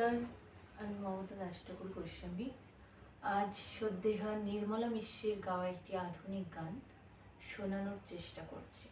নমস্কার, আমি মমতা দাস ঠাকুর গোস্বামী। আজ সদ্যেহা নির্মলা মিশ্রের গাওয়া একটি আধুনিক গান শোনানোর চেষ্টা করছি।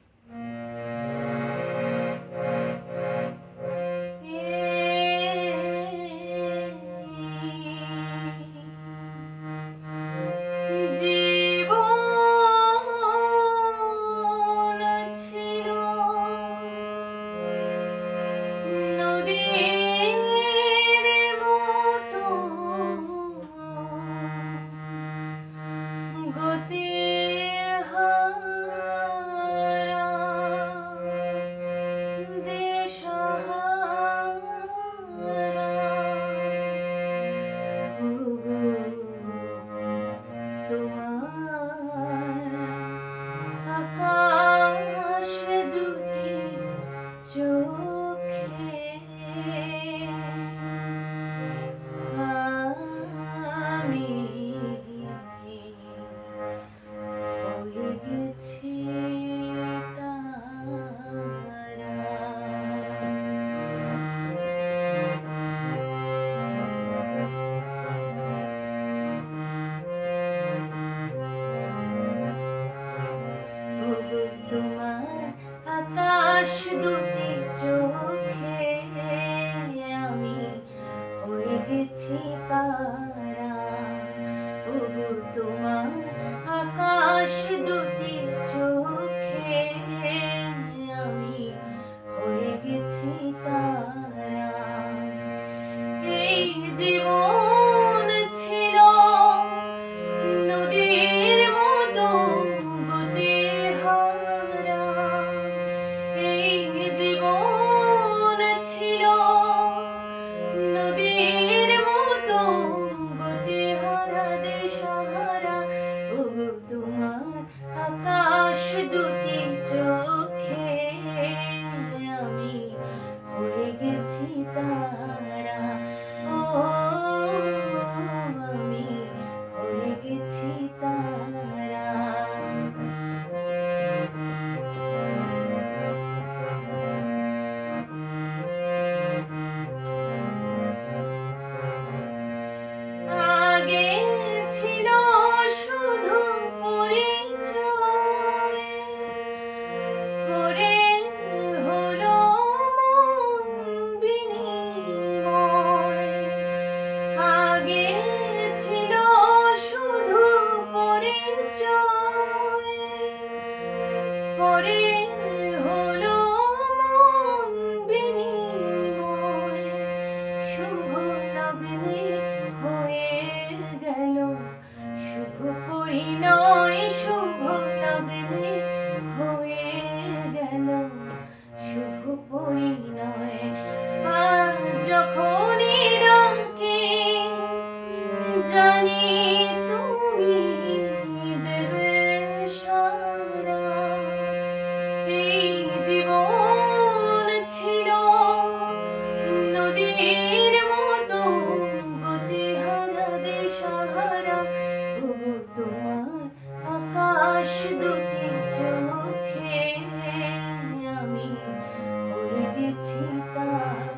জীবন শুভ লগ্নে হয়ে গেল। শুভ পরিণয় বেছে তার